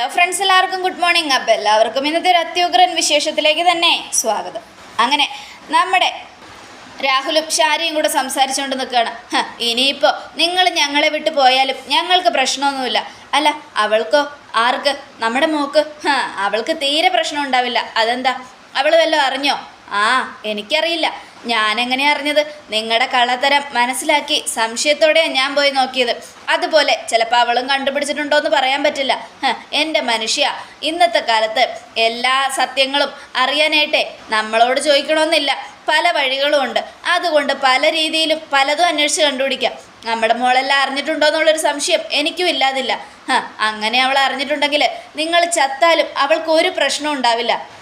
Hello friends എല്ലാവർക്കും good morning അപ്പം എല്ലാവർക്കും ഇന്നത്തെ ഒരു അത്യുഗ്രൻ വിശേഷത്തിലേക്ക് തന്നെ സ്വാഗതം. അങ്ങനെ നമ്മുടെ രാഹുലും ഷാരിയും കൂടെ സംസാരിച്ചുകൊണ്ട് നിൽക്കുകയാണ്. ഇനിയിപ്പോൾ നിങ്ങൾ ഞങ്ങളെ വിട്ട് പോയാലും ഞങ്ങൾക്ക് പ്രശ്നമൊന്നുമില്ല. അല്ല അവൾക്കോ? ആർക്ക്? നമ്മുടെ മോക്ക്? അവൾക്ക് തീരെ പ്രശ്നം ഉണ്ടാവില്ല. അതെന്താ? അവൾ വല്ലതും അറിഞ്ഞോ? ആ എനിക്കറിയില്ല. ഞാനെങ്ങനെ അറിഞ്ഞത്? നിങ്ങളുടെ കള്ളത്തരം മനസ്സിലാക്കി സംശയത്തോടെയാണ് ഞാൻ പോയി നോക്കിയത്. അതുപോലെ ചിലപ്പോൾ അവളും കണ്ടുപിടിച്ചിട്ടുണ്ടോ എന്ന് പറയാൻ പറ്റില്ല. എന്റെ മനുഷ്യ ഇന്നത്തെ കാലത്ത് എല്ലാ സത്യങ്ങളും അറിയാനായിട്ടേ നമ്മളോട് ചോദിക്കണമെന്നില്ല പല വഴികളും ഉണ്ട്. അതുകൊണ്ട് പല രീതിയിലും പലതും അന്വേഷിച്ച് കണ്ടുപിടിക്കാം. നമ്മുടെ മോളെല്ലാം അറിഞ്ഞിട്ടുണ്ടോ എന്നുള്ളൊരു സംശയം എനിക്കും ഇല്ലാതില്ല. അങ്ങനെ അവൾ അറിഞ്ഞിട്ടുണ്ടെങ്കിൽ നിങ്ങൾ ചത്താലും അവൾക്ക് ഒരു പ്രശ്നവും ഉണ്ടാവില്ല.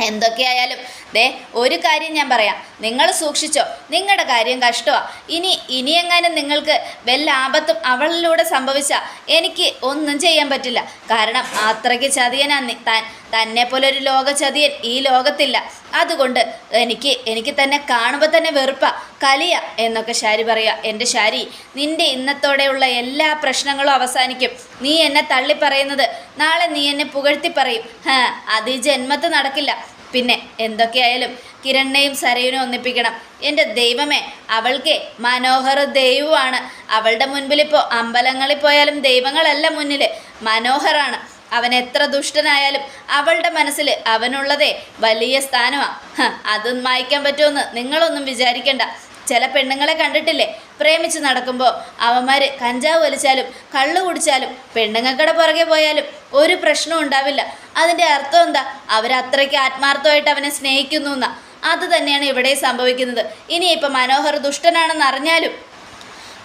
എന്തൊക്കെയായാലും ദേ ഒരു കാര്യം ഞാൻ പറയാം. നിങ്ങൾ സൂക്ഷിച്ചോ നിങ്ങളുടെ കാര്യം കഷ്ടമാണ് ഇനി ഇനിയെങ്ങാനും നിങ്ങൾക്ക് വല്ല ആപത്തും അവളിലൂടെ സംഭവിച്ചാൽ എനിക്ക് ഒന്നും ചെയ്യാൻ പറ്റില്ല. കാരണം അത്രയ്ക്ക് ചതിയനാ താൻ തന്നെ പോലെ ഒരു ലോക ചതിയൻ ഈ ലോകത്തില്ല. അതുകൊണ്ട് എനിക്ക് എനിക്ക് തന്നെ കാണുമ്പോൾ തന്നെ വെറുപ്പ. കലിയ എന്നൊക്കെ ശാരി പറയുക എന്റെ ശാരി നിന്റെ ഇന്നത്തോടെയുള്ള എല്ലാ പ്രശ്നങ്ങളും അവസാനിക്കും. നീ എന്നെ തള്ളി പറയുന്നത് നാളെ നീ എന്നെ പുകഴ്ത്തി പറയും. ഹാ അത് ഈ ജന്മത്ത് നടക്കില്ല. പിന്നെ എന്തൊക്കെയായാലും കിരണിനെയും സരയുനെ ഒന്നിപ്പിക്കണം. എന്റെ ദൈവമേ അവൾക്ക് മനോഹർ ദൈവമാണ്. അവളുടെ മുൻപിലിപ്പോൾ അമ്പലങ്ങളിൽ പോയാലും ദൈവങ്ങളല്ല മുന്നിൽ മനോഹറാണ് അവൻ എത്ര ദുഷ്ടനായാലും അവളുടെ മനസ്സിൽ അവനുള്ളതേ വലിയ സ്ഥാനമാണ് അത് മായ്ക്കാൻ പറ്റുമെന്ന് നിങ്ങളൊന്നും വിചാരിക്കണ്ട. ചില പെണ്ണുങ്ങളെ കണ്ടിട്ടില്ലേ? പ്രേമിച്ച് നടക്കുമ്പോൾ അവന്മാർ കഞ്ചാവ് വലിച്ചാലും കള്ളു കുടിച്ചാലും പെണ്ണുങ്ങൾക്കടെ പുറകെ പോയാലും ഒരു പ്രശ്നവും ഉണ്ടാവില്ല. അതിന്റെ അർത്ഥം എന്താ? അവരത്രയ്ക്ക് ആത്മാർത്ഥമായിട്ട് അവനെ സ്നേഹിക്കുന്നു എന്നാ. അത് തന്നെയാണ് ഇവിടെ സംഭവിക്കുന്നത്. ഇനിയിപ്പോൾ മനോഹർ ദുഷ്ടനാണെന്ന് അറിഞ്ഞാലും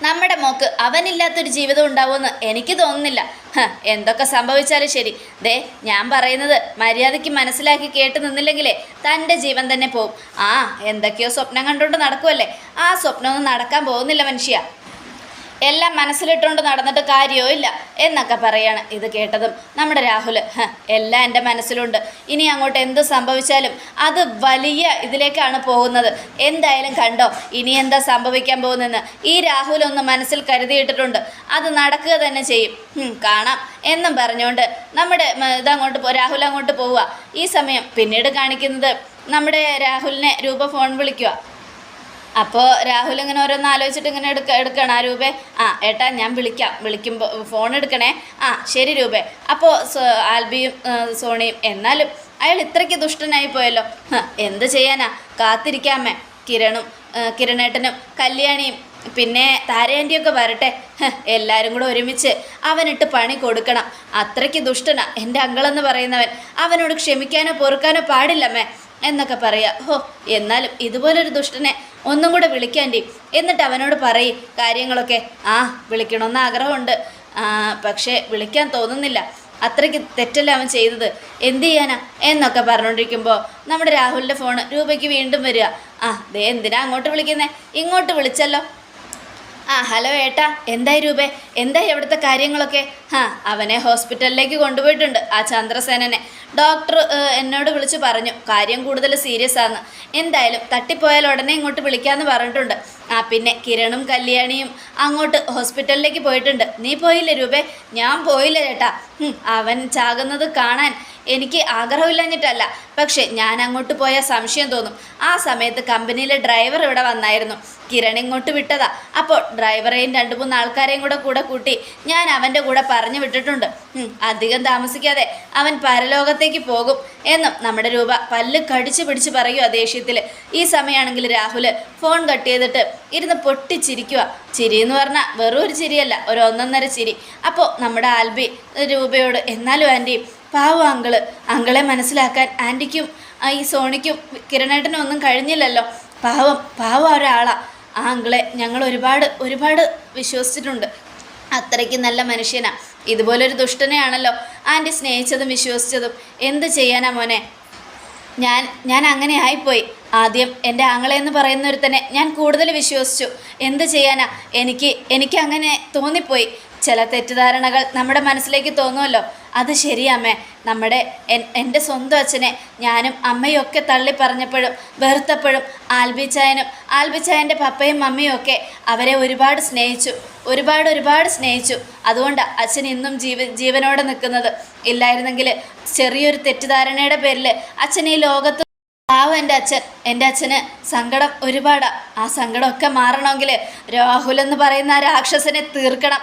നമ്മുടെ മോക്ക് അവനില്ലാത്തൊരു ജീവിതം ഉണ്ടാവുമെന്ന് എനിക്ക് തോന്നുന്നില്ല. എന്തൊക്കെ സംഭവിച്ചാലും ശരി. ദേ ഞാൻ പറയുന്നത് മര്യാദയ്ക്ക് മനസ്സിലാക്കി കേട്ട് നിന്നില്ലെങ്കിലേ തന്റെ ജീവൻ തന്നെ പോവും. ആ എന്തൊക്കെയോ സ്വപ്നം കണ്ടുകൊണ്ട് നടക്കുമല്ലേ ആ സ്വപ്നമൊന്നും നടക്കാൻ പോകുന്നില്ല മനുഷ്യ. എല്ലാം മനസ്സിലിട്ടുകൊണ്ട് നടന്നിട്ട് കാര്യമോ ഇല്ല എന്നൊക്കെ പറയാണ് ഇത് കേട്ടതും നമ്മുടെ രാഹുൽ. "ഹ, എല്ലാം എന്റെ മനസ്സിലുണ്ട്. ഇനി അങ്ങോട്ട് എന്ത് സംഭവിച്ചാലും അത് വലിയ ഇതിലേക്കാണ് പോകുന്നത്. എന്തായാലും കണ്ടോ ഇനി എന്താ സംഭവിക്കാൻ പോകുന്നതെന്ന്? ഈ രാഹുൽ ഒന്ന് മനസ്സിൽ കരുതിയിട്ടിട്ടുണ്ട്. അത് നടക്കുക തന്നെ ചെയ്യും. കാണാം. എന്നും പറഞ്ഞുകൊണ്ട് നമ്മുടെ ഇതങ്ങോട്ട് രാഹുൽ അങ്ങോട്ട് പോവുക. ഈ സമയം പിന്നീട് കാണിക്കുന്നത് നമ്മുടെ രാഹുലിനെ രൂപ ഫോൺ വിളിക്കുക. അപ്പോൾ രാഹുൽ ഇങ്ങനെ ഓരോന്ന് ആലോചിച്ചിട്ട് ഇങ്ങനെ എടുക്ക എടുക്കണം ആ രൂപേ? ആ ഏട്ടാ ഞാൻ വിളിക്കാം. വിളിക്കുമ്പോൾ ഫോൺ എടുക്കണേ. ആ ശരി രൂപേ. അപ്പോൾ ആൽബിയും സോണിയും എന്നാലും അയാൾ ഇത്രയ്ക്ക് ദുഷ്ടനായി പോയല്ലോ. എന്ത് ചെയ്യാനാ? കാത്തിരിക്കാമേ. കിരണും കിരണേട്ടനും കല്യാണിയും പിന്നെ താരയാന്റിയൊക്കെ വരട്ടെ. എല്ലാവരും കൂടെ ഒരുമിച്ച് അവനിട്ട് പണി കൊടുക്കണം. അത്രയ്ക്ക് ദുഷ്ടനാ. എന്റെ അങ്കളെന്ന് പറയുന്നവൻ. അവനോട് ക്ഷമിക്കാനോ പൊറുക്കാനോ പാടില്ലമ്മേ. എന്നൊക്കെ പറയാം. ഹോ എന്നാലും ഇതുപോലൊരു ദുഷ്ടനെ ഒന്നും കൂടെ വിളിക്കാന്റെ എന്നിട്ട് അവനോട് പറയും കാര്യങ്ങളൊക്കെ. ആ വിളിക്കണമെന്ന് ആഗ്രഹമുണ്ട്. പക്ഷേ വിളിക്കാൻ തോന്നുന്നില്ല. അത്രയ്ക്ക് തെറ്റല്ല അവൻ ചെയ്തത്. എന്ത് ചെയ്യാനാ? എന്നൊക്കെ പറഞ്ഞുകൊണ്ടിരിക്കുമ്പോൾ നമ്മുടെ രാഹുലിന്റെ ഫോണ് രൂപയ്ക്ക് വീണ്ടും വരിക. ആ ദേ എന്തിനാ അങ്ങോട്ട് വിളിക്കുന്നേ? ഇങ്ങോട്ട് വിളിച്ചല്ലോ. ആ ഹലോ ഏട്ടാ. എന്തായി രൂപേ? എന്തായി ഇവിടുത്തെ കാര്യങ്ങളൊക്കെ? ഹാ അവനെ ഹോസ്പിറ്റലിലേക്ക് കൊണ്ടുപോയിട്ടുണ്ട് ആ ചന്ദ്രസേനനെ. ഡോക്ടർ എന്നോട് വിളിച്ച് പറഞ്ഞു കാര്യം കൂടുതൽ സീരിയസ് ആണ് എന്തായാലും തട്ടിപ്പോയാൽ ഉടനെ ഇങ്ങോട്ട് വിളിക്കാമെന്ന് പറഞ്ഞിട്ടുണ്ട്. ആ പിന്നെ കിരണും കല്യാണിയും അങ്ങോട്ട് ഹോസ്പിറ്റലിലേക്ക് പോയിട്ടുണ്ട്. നീ പോയില്ലേ രൂപേ? ഞാൻ പോയില്ല ചേട്ടാ. അവൻ ചാകുന്നത് കാണാൻ എനിക്ക് ആഗ്രഹമില്ലഞ്ഞിട്ടല്ല. പക്ഷേ ഞാൻ അങ്ങോട്ട് പോയ സംശയം തോന്നും. ആ സമയത്ത് കമ്പനിയിലെ ഡ്രൈവർ ഇവിടെ വന്നായിരുന്നു. കിരൺ ഇങ്ങോട്ട് വിട്ടതാ. അപ്പോൾ ഡ്രൈവറേയും രണ്ട് മൂന്ന് ആൾക്കാരെയും കൂടെ കൂടെ കൂട്ടി. ഞാൻ അവന്റെ കൂടെ പറഞ്ഞു വിട്ടിട്ടുണ്ട്. അധികം താമസിക്കാതെ അവൻ പരലോകത്തേക്ക് പോകും എന്നും നമ്മുടെ രൂപ പല്ല് കടിച്ചു പിടിച്ച് പറയുക ദേഷ്യത്തിൽ ഈ സമയമാണെങ്കിൽ രാഹുൽ ഫോൺ കട്ട് ചെയ്തിട്ട് ഇരുന്ന് പൊട്ടിച്ചിരിക്കുക ചിരി എന്ന് പറഞ്ഞാൽ വെറും ഒരു ചിരിയല്ല ഒരു ഒന്നൊന്നര ചിരി. അപ്പോൾ നമ്മുടെ ആൽബി രൂപയോട് എന്നാലും ആന്റി പാവം അങ്കിൾ അങ്കിളെ മനസ്സിലാക്കാൻ ആന്റിക്കും ഈ സോണിക്കും കിരണേട്ടനും ഒന്നും കഴിഞ്ഞില്ലല്ലോ. പാവം പാവം ഒരാളാണ് ആ അങ്കിളെ ഞങ്ങൾ ഒരുപാട് ഒരുപാട് വിശ്വസിച്ചിട്ടുണ്ട്. അത്രയ്ക്ക് നല്ല മനുഷ്യനാ. ഇതുപോലൊരു ദുഷ്ടനെയാണല്ലോ ആന്റി സ്നേഹിച്ചതും വിശ്വസിച്ചതും. എന്ത് ചെയ്യാനാ മോനെ? ഞാൻ ഞാൻ അങ്ങനെ ആയിപ്പോയി. ആദ്യം എന്റെ ആങ്ങളെ എന്ന് പറയുന്ന ഞാൻ കൂടുതൽ വിശ്വസിച്ചു. എന്ത് ചെയ്യാനാ? എനിക്ക് എനിക്ക് അങ്ങനെ തോന്നിപ്പോയി. ചില തെറ്റിദ്ധാരണകൾ നമ്മുടെ മനസ്സിലേക്ക് തോന്നുമല്ലോ. അത് ശരിയമ്മേ നമ്മുടെ എൻ- എന്റെ സ്വന്തം അച്ഛനെ ഞാനും അമ്മയും ഒക്കെ തള്ളി പറഞ്ഞപ്പോഴും വെറുത്തപ്പോഴും ആൽബിച്ചായനും ആൽബിച്ചായന്റെ പപ്പയും മമ്മിയും ഒക്കെ അവരെ ഒരുപാട് സ്നേഹിച്ചു. ഒരുപാട് ഒരുപാട് സ്നേഹിച്ചു. അതുകൊണ്ട് അച്ഛൻ ഇന്നും ജീവ ജീവനോടെ നിൽക്കുന്നത്. ഇല്ലായിരുന്നെങ്കിൽ ചെറിയൊരു തെറ്റിദ്ധാരണയുടെ പേരിൽ അച്ഛൻ ഈ ലോകത്ത് പാവം എന്റെ അച്ഛൻ എന്റെ അച്ഛന് സങ്കടം ഒരുപാടാ. ആ സങ്കടമൊക്കെ മാറണമെങ്കിൽ രാഹുൽ എന്ന് പറയുന്ന ആ രാക്ഷസനെ തീർക്കണം.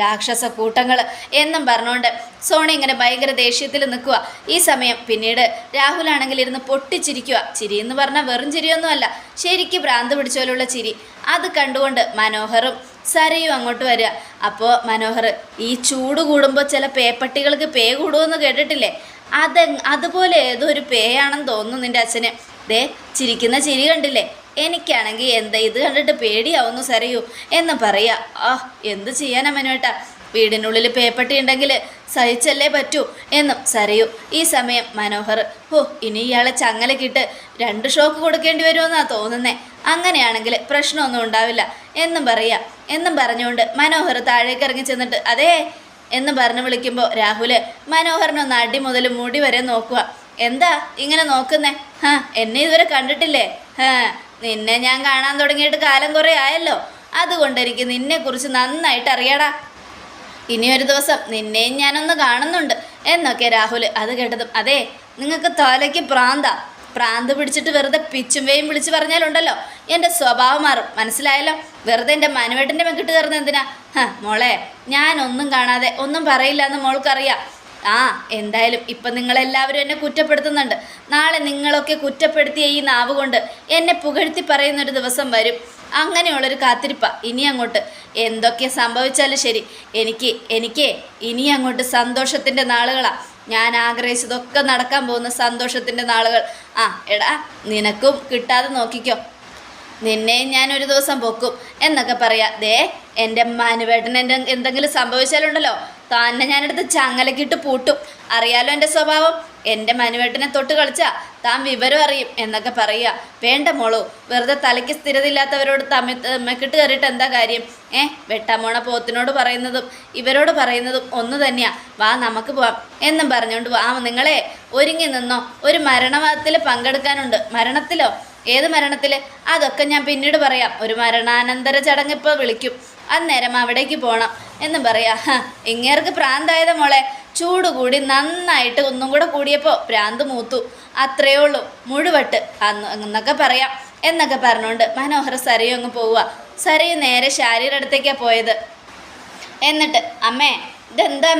രാക്ഷസ കൂട്ടങ്ങൾ എന്നും പറഞ്ഞുകൊണ്ട് സോണി ഇങ്ങനെ ഭയങ്കര ദേഷ്യത്തിൽ നിൽക്കുക ഈ സമയം പിന്നീട് രാഹുലാണെങ്കിൽ ഇരുന്ന് പൊട്ടിച്ചിരിക്കുക ചിരി എന്ന് പറഞ്ഞാൽ വെറും ചിരിയൊന്നുമല്ല ശരിക്കും ഭ്രാന്ത് പിടിച്ച പോലുള്ള ചിരി. അത് കണ്ടുകൊണ്ട് മനോഹറും സരയും അങ്ങോട്ട് വരിക. അപ്പോൾ മനോഹർ ഈ ചൂട് കൂടുമ്പോൾ ചില പേപ്പട്ടികൾക്ക് പേ കൂടുമെന്ന് കേട്ടിട്ടില്ലേ? അത് അതുപോലെ ഏതോ ഒരു പേയാണെന്ന് തോന്നുന്നു നിന്റെ അച്ഛന്. ദേ ചിരിക്കുന്ന ചിരി കണ്ടില്ലേ? എനിക്കാണെങ്കിൽ എന്താ ഇത് കണ്ടിട്ട് പേടിയാവുന്നു സരയൂ. എന്ന് പറയാ ആ എന്ത് ചെയ്യാനാ മനുവേട്ടാ? വീടിനുള്ളിൽ പേപ്പട്ടി ഉണ്ടെങ്കിൽ സഹിച്ചല്ലേ പറ്റൂ? എന്നും സരയു ഈ സമയം മനോഹർ ഓ ഇനി ഇയാളെ ചങ്ങലക്കിട്ട് രണ്ട് ഷോക്ക് കൊടുക്കേണ്ടി വരുമെന്നാണ് തോന്നുന്നേ. അങ്ങനെയാണെങ്കിൽ പ്രശ്നമൊന്നും ഉണ്ടാവില്ല. എന്നും പറയാം. എന്നും പറഞ്ഞുകൊണ്ട് മനോഹർ താഴേക്ക് ഇറങ്ങി ചെന്നിട്ട് അതേ എന്ന് പറഞ്ഞു വിളിക്കുമ്പോൾ രാഹുൽ മനോഹറിനൊന്ന് അടി മുതൽ മുടി വരെ നോക്കുക. എന്താ ഇങ്ങനെ നോക്കുന്നേ? ഹാ എന്നെ ഇതുവരെ കണ്ടിട്ടില്ലേ? ഹാ നിന്നെ ഞാൻ കാണാൻ തുടങ്ങിയിട്ട് കാലം കുറേ ആയല്ലോ. അതുകൊണ്ട് എനിക്ക് നിന്നെക്കുറിച്ച് നന്നായിട്ട് അറിയാടാ. ഒരു ദിവസം നിന്നെയും ഞാനൊന്ന് കാണുന്നുണ്ട്. എന്നൊക്കെ രാഹുൽ അത് കേട്ടതും അതെ നിങ്ങൾക്ക് തലയ്ക്ക് പ്രാന്ത. പ്രാന്ത് പിടിച്ചിട്ട് വെറുതെ പിച്ചും വേയും വിളിച്ച് പറഞ്ഞാലുണ്ടല്ലോ. എന്റെ സ്വഭാവം മാറും. മനസ്സിലായല്ലോ? വെറുതെ എന്റെ മനുവേട്ടന്റെ മെക്കിട്ട് കയറുന്ന എന്തിനാ? ഹ മോളെ ഞാനൊന്നും കാണാതെ ഒന്നും പറയില്ല എന്ന് മോൾക്കറിയാം. ആ എന്തായാലും ഇപ്പം നിങ്ങളെല്ലാവരും എന്നെ കുറ്റപ്പെടുത്തുന്നുണ്ട്. നാളെ നിങ്ങളൊക്കെ കുറ്റപ്പെടുത്തിയ ഈ നാവ് കൊണ്ട് എന്നെ പുകഴ്ത്തി പറയുന്നൊരു ദിവസം വരും. അങ്ങനെയുള്ളൊരു കാത്തിരിപ്പ. ഇനി അങ്ങോട്ട് എന്തൊക്കെ സംഭവിച്ചാലും ശരി. എനിക്ക് എനിക്ക് ഇനി അങ്ങോട്ട് സന്തോഷത്തിന്റെ നാളുകളാണ് ഞാൻ ആഗ്രഹിച്ചതൊക്കെ നടക്കാൻ പോകുന്ന സന്തോഷത്തിന്റെ നാളുകൾ. ആ എടാ നിനക്കും കിട്ടാതെ നോക്കിക്കോ. നിന്നെയും ഞാൻ ഒരു ദിവസം പൊക്കും എന്നൊക്കെ പറയാം. ദേ എന്റെ മാനുവേട്ടൻ എന്റെ എന്തെങ്കിലും സംഭവിച്ചാലുണ്ടല്ലോ? തന്നെ ഞാനെടുത്ത് ചങ്ങലക്കിട്ട് പൂട്ടും. അറിയാലോ എന്റെ സ്വഭാവം? എന്റെ മനുവേട്ടനെ തൊട്ട് കളിച്ചാൽ താൻ വിവരം അറിയും എന്നൊക്കെ പറയുക. വേണ്ട മോളു വെറുതെ തലയ്ക്ക് സ്ഥിരതയില്ലാത്തവരോട് തമ്മി തമ്മക്കിട്ട് കയറിയിട്ട് എന്താ കാര്യം? ഏ വെട്ടാമോണ പോത്തിനോട് പറയുന്നതും ഇവരോട് പറയുന്നതും ഒന്ന് തന്നെയാണ് വാ നമുക്ക് പോവാം. എന്നും പറഞ്ഞുകൊണ്ട് വാ. നിങ്ങളെ ഒരുങ്ങി നിന്നോ? ഒരു മരണത്തിൽ പങ്കെടുക്കാനുണ്ട്. മരണത്തിലോ? ഏത് മരണത്തിൽ അതൊക്കെ ഞാൻ പിന്നീട് പറയാം. ഒരു മരണാനന്തര ചടങ്ങ് ഇപ്പോൾ വിളിക്കും. അന്നേരം അവിടേക്ക് പോകണം എന്ന് പറയാ. ഇങ്ങേർക്ക് പ്രാന്തായത മോളെ. ചൂട് കൂടി നന്നായിട്ട് ഒന്നും കൂടെ കൂടിയപ്പോൾ പ്രാന്ത് മൂത്തു. അത്രയേ ഉള്ളൂ മുഴുവട്ട്. അന്ന് എന്നൊക്കെ പറയാം എന്നൊക്കെ പറഞ്ഞുകൊണ്ട് മനോഹര സരയു അങ്ങ് പോവുക സരയു നേരെ ശാരീരടുത്തേക്കാണ് പോയത്. എന്നിട്ട് അമ്മേ ഇതെന്താ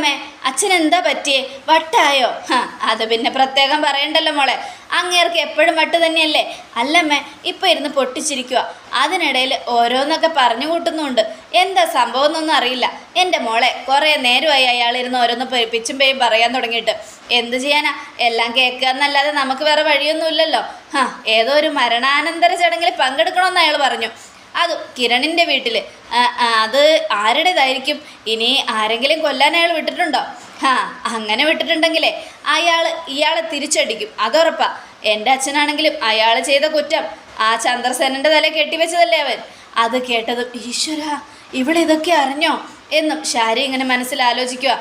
അച്ഛനെന്താ പറ്റിയേ? വട്ടായോ? ഹാ അത് പിന്നെ പ്രത്യേകം പറയണ്ടല്ലോ മോളെ. അങ്ങേർക്ക് എപ്പോഴും വട്ട് തന്നെയല്ലേ? അല്ലമ്മേ ഇപ്പം ഇരുന്ന് പൊട്ടിച്ചിരിക്കുക അതിനിടയിൽ ഓരോന്നൊക്കെ പറഞ്ഞു കൂട്ടുന്നുണ്ട്. എന്താ സംഭവം എന്നൊന്നും അറിയില്ല. എന്റെ മോളെ കുറേ നേരമായി അയാൾ ഇരുന്ന് ഓരോന്ന് പിച്ചും പേയും പറയാൻ തുടങ്ങിയിട്ട്. എന്ത് ചെയ്യാനാ? എല്ലാം കേൾക്കുക എന്നല്ലാതെ നമുക്ക് വേറെ വഴിയൊന്നുമില്ലല്ലോ. ഹാ ഏതോ ഒരു മരണാനന്തര ചടങ്ങിൽ പങ്കെടുക്കണമെന്ന് അയാൾ പറഞ്ഞു. അത് കിരണിന്റെ വീട്ടിൽ അത് ആരുടേതായിരിക്കും? ഇനി ആരെങ്കിലും കൊല്ലാൻ അയാൾ വിട്ടിട്ടുണ്ടോ? ആ അങ്ങനെ വിട്ടിട്ടുണ്ടെങ്കിലേ അയാൾ ഇയാളെ തിരിച്ചടിക്കും. അതുറപ്പാ എന്റെ അച്ഛനാണെങ്കിലും അയാൾ ചെയ്ത കുറ്റം ആ ചന്ദ്രസേനന്റെ തല കെട്ടിവെച്ചതല്ലേ അവൻ. അത് കേട്ടതും ഈശ്വര ഇവിടെ ഇവളിതൊക്കെ അറിഞ്ഞോ? എന്നും ഷാരി ഇങ്ങനെ മനസ്സിൽ ആലോചിക്കുക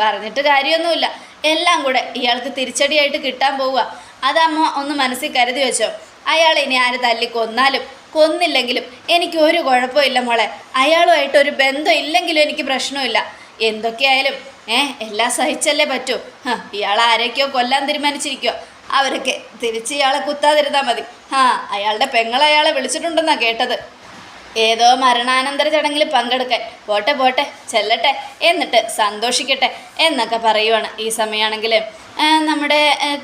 പറഞ്ഞിട്ട് കാര്യമൊന്നുമില്ല. എല്ലാം കൂടെ ഇയാൾക്ക് തിരിച്ചടിയായിട്ട് കിട്ടാൻ പോവുക അതമ്മ ഒന്ന് മനസ്സിൽ കരുതി വെച്ചോ. അയാൾ ഇനി ആര് തല്ലി കൊന്നാലും കൊന്നില്ലെങ്കിലും എനിക്ക് ഒരു കുഴപ്പമില്ല മോളെ. അയാളുമായിട്ട് ഒരു ബന്ധം ഇല്ലെങ്കിലും എനിക്ക് പ്രശ്നമില്ല. എന്തൊക്കെയായാലും ഏഹ് എല്ലാം സഹിച്ചല്ലേ പറ്റൂ. ഇയാൾ ആരൊക്കെയോ കൊല്ലാൻ തീരുമാനിച്ചിരിക്കോ അവരൊക്കെ തിരിച്ച് ഇയാളെ കുത്താതിരുന്നാൽ മതി. ആ അയാളുടെ പെങ്ങൾ അയാളെ വിളിച്ചിട്ടുണ്ടെന്നാണ് കേട്ടത്. ഏതോ മരണാനന്തര ചടങ്ങിൽ പങ്കെടുക്കാൻ പോട്ടെ പോട്ടെ ചെല്ലട്ടെ എന്നിട്ട് സന്തോഷിക്കട്ടെ എന്നൊക്കെ പറയുവാണ് ഈ സമയമാണെങ്കിൽ നമ്മുടെ ആ,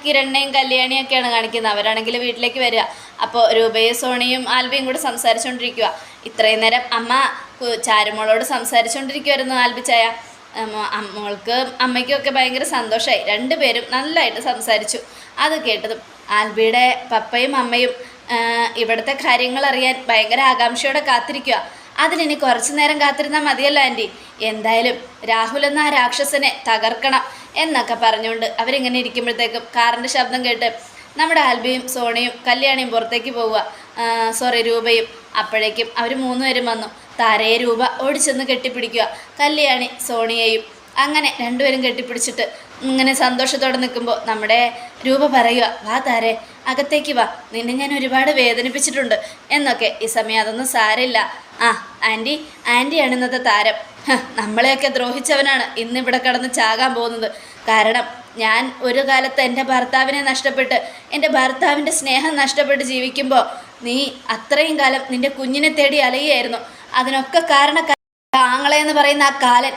കല്യാണിയും ഒക്കെയാണ് കാണിക്കുന്നത്. അവരാണെങ്കിൽ വീട്ടിലേക്ക് വരിക. അപ്പോൾ രൂപയും സോണിയും ആൽബിയും കൂടെ സംസാരിച്ചുകൊണ്ടിരിക്കുക ഇത്രയും നേരം അമ്മ ചാരുമോളോട് സംസാരിച്ചുകൊണ്ടിരിക്കുമായിരുന്നു ആൽബിച്ചായ അമ്മ- അമ്മോൾക്ക് അമ്മയ്ക്കും ഒക്കെ ഭയങ്കര സന്തോഷമായി രണ്ടുപേരും നല്ലതായിട്ട് സംസാരിച്ചു. അത് കേട്ടതും ആൽബിയുടെ പപ്പയും അമ്മയും ഇവിടുത്തെ കാര്യങ്ങൾ അറിയാൻ ഭയങ്കര ആകാംക്ഷയോടെ കാത്തിരിക്കുക. അതിനിനി കുറച്ചു നേരം കാത്തിരുന്നാൽ മതിയല്ലോ ആന്റി. എന്തായാലും രാഹുൽ എന്ന ആ രാക്ഷസനെ തകർക്കണം. എന്നൊക്കെ പറഞ്ഞുകൊണ്ട് അവരിങ്ങനെ ഇരിക്കുമ്പോഴത്തേക്കും കാറിന്റെ ശബ്ദം കേട്ട് നമ്മുടെ ആൽബിയും സോണിയും കല്യാണിയും പുറത്തേക്ക് പോവുക. സോറി രൂപയും. അപ്പോഴേക്കും അവർ മൂന്നുപേരും വന്നു. താരയെ രൂപ ഓടിച്ചെന്ന് കെട്ടിപ്പിടിക്കുക. കല്യാണി സോണിയെയും അങ്ങനെ രണ്ടുപേരും കെട്ടിപ്പിടിച്ചിട്ട് ഇങ്ങനെ സന്തോഷത്തോടെ നിൽക്കുമ്പോൾ നമ്മുടെ രൂപ പറയുക വാ താരെ അകത്തേക്ക് വാ. നിന്നെ ഞാൻ ഒരുപാട് വേദനിപ്പിച്ചിട്ടുണ്ട്. എന്നൊക്കെ. ഈ സമയം അതൊന്നും സാരമില്ല. ആ ആന്റി ആന്റിയാണ് ഇന്നത്തെ താരം. നമ്മളെയൊക്കെ ദ്രോഹിച്ചവനാണ് ഇന്ന് ഇവിടെ കിടന്ന് ചാകാൻ പോകുന്നത്. കാരണം ഞാൻ ഒരു കാലത്ത് എന്റെ ഭർത്താവിനെ നഷ്ടപ്പെട്ട് എന്റെ ഭർത്താവിന്റെ സ്നേഹം നഷ്ടപ്പെട്ട് ജീവിക്കുമ്പോൾ നീ അത്രയും കാലം നിന്റെ കുഞ്ഞിനെ തേടി അലയുകയായിരുന്നു. അതിനൊക്കെ കാരണക്കാരൻ ആങ്ങളെ എന്ന് പറയുന്ന ആ കാലൻ.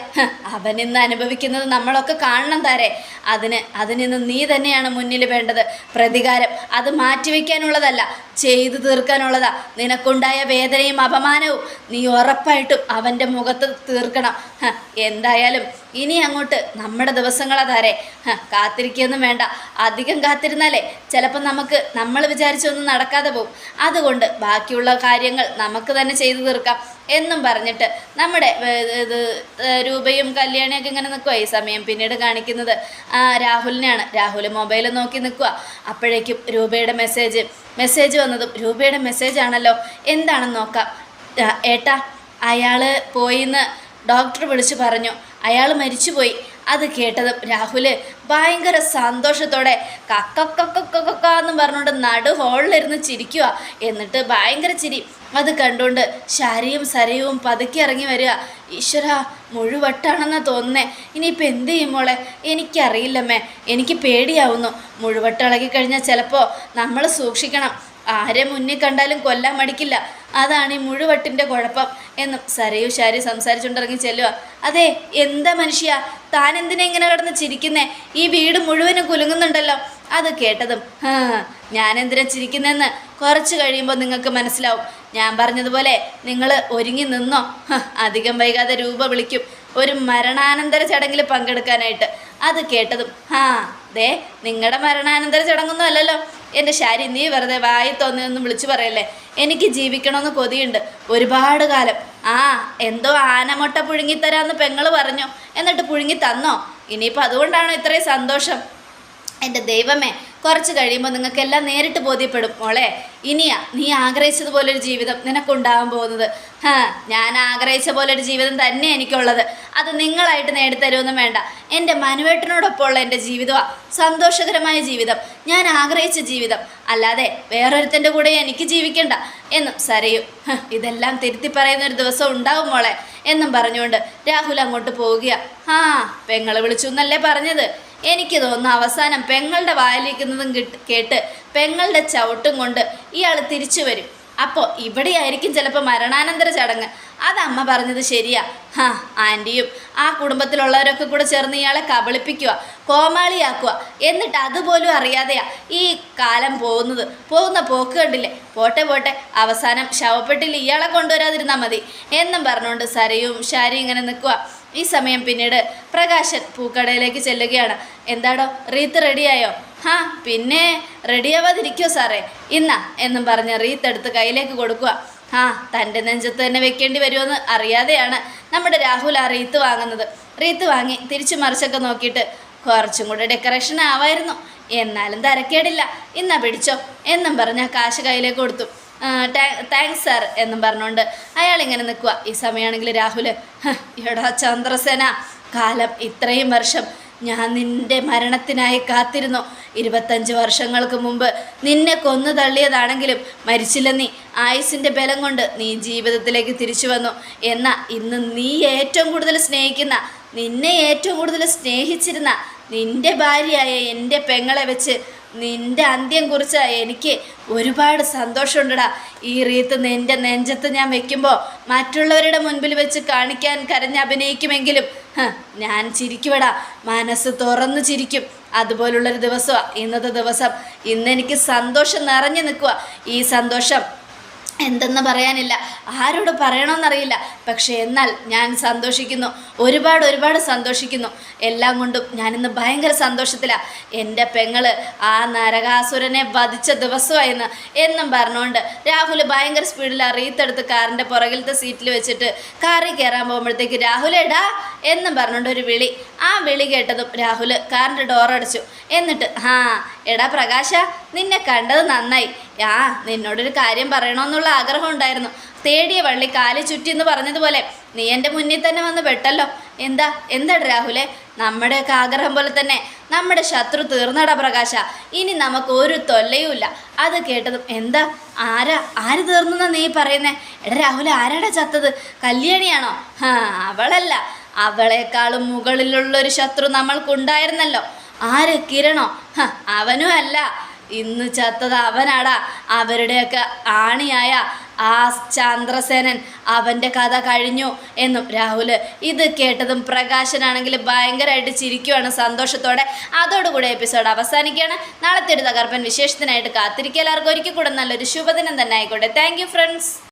അവനിന്ന് അനുഭവിക്കുന്നത് നമ്മളൊക്കെ കാണണം താരെ. അതിന് അതിനിന്ന് നീ തന്നെയാണ് മുന്നിൽ വേണ്ടത്. പ്രതികാരം അത് മാറ്റിവെക്കാനുള്ളതല്ല ചെയ്തു തീർക്കാനുള്ളതാ. നിനക്കുണ്ടായ വേദനയും അപമാനവും നീ ഉറപ്പായിട്ടും അവന്റെ മുഖത്ത് തീർക്കണം. എന്തായാലും ഇനി അങ്ങോട്ട് നമ്മുടെ ദിവസങ്ങളാ താരെ. കാത്തിരിക്കുകയൊന്നും വേണ്ട. അധികം കാത്തിരുന്നാലേ ചിലപ്പോൾ നമുക്ക് നമ്മൾ വിചാരിച്ചൊന്നും നടക്കാതെ പോകും അതുകൊണ്ട് ബാക്കിയുള്ള കാര്യങ്ങൾ നമുക്ക് തന്നെ ചെയ്തു തീർക്കാം എന്നും പറഞ്ഞിട്ട് നമ്മുടെ ഇത് രൂപയും കല്യാണിയൊക്കെ ഇങ്ങനെ നിൽക്കുക ഈ സമയം പിന്നീട് കാണിക്കുന്നത്. രാഹുലിനെയാണ്. രാഹുൽ മൊബൈൽ നോക്കി നിൽക്കുക അപ്പോഴേക്കും രൂപയുടെ മെസ്സേജ്. മെസ്സേജ് വന്നതും രൂപയുടെ മെസ്സേജ് ആണല്ലോ. എന്താണെന്ന് നോക്കാം. ഏട്ടാ അയാൾ പോയിന്ന് ഡോക്ടർ വിളിച്ചു പറഞ്ഞു. അയാൾ മരിച്ചുപോയി. അത് കേട്ടതും രാഹുൽ ഭയങ്കര സന്തോഷത്തോടെ കക്കക്കക്കക്കക്ക എന്ന് പറഞ്ഞുകൊണ്ട് നടു ഹോളിലിരുന്ന് ചിരിക്കുക എന്നിട്ട് ഭയങ്കര ചിരി. അത് കണ്ടുകൊണ്ട് ശാരിയും സരയും പതുക്കി ഇറങ്ങി വരിക. ഈശ്വര മുഴുവട്ടാണെന്നാണ് തോന്നുന്നേ. ഇനിയിപ്പോൾ എന്ത് ചെയ്യും മോളെ? എനിക്കറിയില്ലമ്മേ. എനിക്ക് പേടിയാവുന്നു. മുഴുവട്ടിളകി ഇളകിക്കഴിഞ്ഞാൽ ചിലപ്പോൾ നമ്മൾ സൂക്ഷിക്കണം. ആരെ മുന്നിൽ കണ്ടാലും കൊല്ലാൻ മടിക്കില്ല. അതാണ് ഈ മുഴുവട്ടിന്റെ കുഴപ്പം എന്നും സരയു ശാരി സംസാരിച്ചുകൊണ്ടിറങ്ങി ചെല്ലുക അതെ എന്താ മനുഷ്യ? താൻ എന്തിനാ ഇങ്ങനെ കിടന്ന് ചിരിക്കുന്നേ? ഈ വീട് മുഴുവനും കുലുങ്ങുന്നുണ്ടല്ലോ. അത് കേട്ടതും ഞാൻ എന്തിനാ ചിരിക്കുന്നതെന്ന് കുറച്ച് കഴിയുമ്പോൾ നിങ്ങൾക്ക് മനസ്സിലാവും. ഞാൻ പറഞ്ഞതുപോലെ നിങ്ങൾ ഒരുങ്ങി നിന്നോ? അധികം വൈകാതെ രൂപ വിളിക്കും. ഒരു മരണാനന്തര ചടങ്ങിൽ പങ്കെടുക്കാനായിട്ട്. അത് കേട്ടതും ഹാ ദേ നിങ്ങളുടെ മരണാനന്തര ചടങ്ങൊന്നും അല്ലല്ലോ. എന്റെ ശാരി നീ വെറുതെ വായി തോന്നിയൊന്നും വിളിച്ചു പറയല്ലേ? എനിക്ക് ജീവിക്കണമെന്ന് കൊതിയുണ്ട്. ഒരുപാട് കാലം. ആ എന്തോ ആനമുട്ട പുഴുങ്ങിത്തരാന്ന് പെങ്ങൾ പറഞ്ഞു. എന്നിട്ട് പുഴുങ്ങി തന്നോ? ഇനിയിപ്പോൾ അതുകൊണ്ടാണോ ഇത്രയും സന്തോഷം? എന്റെ ദൈവമേ കുറച്ച് കഴിയുമ്പോൾ നിങ്ങൾക്കെല്ലാം നേരിട്ട് ബോധ്യപ്പെടും. മോളെ ഇനിയാ നീ ആഗ്രഹിച്ചതുപോലൊരു ജീവിതം നിനക്കുണ്ടാവാൻ പോകുന്നത്. ഹാ ഞാൻ ആഗ്രഹിച്ച പോലൊരു ജീവിതം തന്നെ എനിക്കുള്ളത്. അത് നിങ്ങളായിട്ട് നേടിത്തരുമെന്നും വേണ്ട. എന്റെ മനുവേട്ടനോടൊപ്പമുള്ള എന്റെ ജീവിതമാണ് സന്തോഷകരമായ ജീവിതം. ഞാൻ ആഗ്രഹിച്ച ജീവിതം. അല്ലാതെ വേറൊരുത്തന്റെ കൂടെ എനിക്ക് ജീവിക്കണ്ട. എന്നും സരയും ഇതെല്ലാം തിരുത്തി പറയുന്ന ഒരു ദിവസം ഉണ്ടാവും മോളെ എന്നും പറഞ്ഞുകൊണ്ട് രാഹുൽ അങ്ങോട്ട് പോവുകയാണ് ആ പെങ്ങളെ വിളിച്ചു എന്നല്ലേ പറഞ്ഞത്? എനിക്ക് തോന്നുന്നു അവസാനം പെങ്ങളുടെ വായിലിരിക്കുന്നതും കേട്ട് പെങ്ങളുടെ ചവിട്ടും കൊണ്ട് ഇയാൾ തിരിച്ചു വരും. അപ്പോൾ ഇവിടെയായിരിക്കും ചിലപ്പോൾ മരണാനന്തര ചടങ്ങ്. അത് അമ്മ പറഞ്ഞത് ശരിയാ. ഹാ ആന്റിയും ആ കുടുംബത്തിലുള്ളവരൊക്കെ കൂടെ ചേർന്ന് ഇയാളെ കബളിപ്പിക്കുക കോമാളിയാക്കുക എന്നിട്ട് അതുപോലും അറിയാതെയാ ഈ കാലം പോകുന്നത്. പോകുന്ന പോക്ക് കണ്ടില്ലേ? പോട്ടെ പോട്ടെ. അവസാനം ശവപ്പെട്ടിൽ ഇയാളെ കൊണ്ടുവരാതിരുന്നാൽ മതി. എന്നും പറഞ്ഞുകൊണ്ട് സരയും ഷാരിയും ഇങ്ങനെ നിൽക്കുക ഈ സമയം പിന്നീട് പ്രകാശൻ പൂക്കടയിലേക്ക് ചെല്ലുകയാണ്. എന്താടോ റീത്ത് റെഡിയായോ? ഹാ പിന്നെ റെഡിയാവാതിരിക്കോ സാറേ? ഇന്നാ എന്നും പറഞ്ഞ് റീത്ത് എടുത്ത് കയ്യിലേക്ക് കൊടുക്കുക. ആ തന്റെ നെഞ്ചത്ത് തന്നെ വെക്കേണ്ടി വരുമെന്ന് അറിയാതെയാണ് നമ്മുടെ രാഹുൽ ആ റീത്ത് വാങ്ങുന്നത്. റീത്ത് വാങ്ങി തിരിച്ചു മറിച്ചൊക്കെ നോക്കിയിട്ട് കുറച്ചും കൂടെ ഡെക്കറേഷൻ ആവായിരുന്നു. എന്നാലും തരക്കേടില്ല. ഇന്നാ പിടിച്ചോ എന്നും പറഞ്ഞ് കാശ് കയ്യിലേക്ക് കൊടുത്തു. താങ്ക്സ് സാർ എന്നും പറഞ്ഞുകൊണ്ട് അയാൾ ഇങ്ങനെ നിൽക്കുക. ഈ സമയമാണെങ്കിൽ രാഹുൽ എടാ ചന്ദ്രസേന കാലം ഇത്രയും വർഷം ഞാൻ നിന്റെ മരണത്തിനായി കാത്തിരുന്നു. ഇരുപത്തഞ്ച് വർഷങ്ങൾക്ക് മുമ്പ് നിന്നെ കൊന്നു തള്ളിയതാണെങ്കിലും മരിച്ചില്ല നീ. ആയുസിന്റെ ബലം കൊണ്ട് നീ ജീവിതത്തിലേക്ക് തിരിച്ചു വന്നു. എന്നാൽ ഇന്ന് നീ ഏറ്റവും കൂടുതൽ സ്നേഹിക്കുന്ന നിന്നെ ഏറ്റവും കൂടുതൽ സ്നേഹിച്ചിരുന്ന നിന്റെ ഭാര്യയായ എന്റെ പെങ്ങളെ വെച്ച് നിന്റെ അന്ത്യം കുറിച്ച് എനിക്ക് ഒരുപാട് സന്തോഷമുണ്ടടാ. ഈ റീത്ത് നിന്റെ നെഞ്ചത്ത് ഞാൻ വെക്കുമ്പോൾ മറ്റുള്ളവരുടെ മുൻപിൽ വെച്ച് കാണിക്കാൻ കരഞ്ഞ് അഭിനയിക്കുമെങ്കിലും ഞാൻ ചിരിക്കുവടാ. മനസ്സ് തുറന്നു ചിരിക്കും. അതുപോലുള്ളൊരു ദിവസമാണ് ഇന്നത്തെ ദിവസം. ഇന്നെനിക്ക് സന്തോഷം നിറഞ്ഞു നിൽക്കുക ഈ സന്തോഷം എന്തെന്ന് പറയാനില്ല. ആരോട് പറയണമെന്നറിയില്ല പക്ഷേ എന്നാൽ ഞാൻ സന്തോഷിക്കുന്നു. ഒരുപാട് ഒരുപാട് സന്തോഷിക്കുന്നു. എല്ലാം കൊണ്ടും ഞാനിന്ന് ഭയങ്കര സന്തോഷത്തിലാണ് എന്റെ പെങ്ങൾ ആ നരകാസുരനെ വധിച്ച ദിവസമായിരുന്നു എന്നും പറഞ്ഞുകൊണ്ട് രാഹുൽ ഭയങ്കര സ്പീഡിൽ അറിയത്തെടുത്ത് കാറിന്റെ പുറകിലത്തെ സീറ്റിൽ വെച്ചിട്ട് കാറിൽ കയറാൻ പോകുമ്പോഴത്തേക്ക് രാഹുലേടാ എന്നും പറഞ്ഞുകൊണ്ട് ഒരു വിളി. ആ വിളി കേട്ടതും രാഹുൽ കാറിന്റെ അടച്ചു. എന്നിട്ട് ആ എടാ പ്രകാശ നിന്നെ കണ്ടത് നന്നായി. ആ നിന്നോടൊരു കാര്യം പറയണമെന്നുള്ള ആഗ്രഹം ഉണ്ടായിരുന്നു. തേടിയ വള്ളി കാലി ചുറ്റി എന്ന് പറഞ്ഞതുപോലെ നീ എന്റെ മുന്നിൽ തന്നെ വന്ന് പെട്ടല്ലോ. എന്താ എന്താടാ രാഹുലെ? നമ്മുടെയൊക്കെ ആഗ്രഹം പോലെ തന്നെ. നമ്മുടെ ശത്രു തീർന്നടാ പ്രകാശ. ഇനി നമുക്ക് ഒരു തൊല്ലയുമില്ല അത് കേട്ടതും എന്താ ആരാ ആര് തീർന്നെന്നാ നീ പറയുന്നേ? എടാ രാഹുൽ ആരാടാ ചത്തത്? കല്യാണിയാണോ? ആ അവളല്ല. അവളെക്കാളും മുകളിലുള്ള ഒരു ശത്രു നമ്മൾക്കുണ്ടായിരുന്നല്ലോ. ആര്? കിരണോ? അവനും അല്ല. ഇന്ന് ചത്തത് അവനാടാ. അവരുടെയൊക്കെ ആണിയായ ആ ചന്ദ്രസേനൻ അവന്റെ കഥ കഴിഞ്ഞു എന്നും രാഹുൽ ഇത് കേട്ടതും പ്രകാശനാണെങ്കിൽ ഭയങ്കരമായിട്ട് ചിരിക്കുവാണ് സന്തോഷത്തോടെ. അതോടുകൂടി എപ്പിസോഡ് അവസാനിക്കുകയാണ്. നാളത്തെ ഒരു തകർപ്പൻ വിശേഷത്തിനായിട്ട് കാത്തിരിക്കുക. എല്ലാവർക്കും ഒരിക്കൽ കൂടെ നല്ലൊരു ശുഭദിനം തന്നെ ആയിക്കോട്ടെ. Thank friends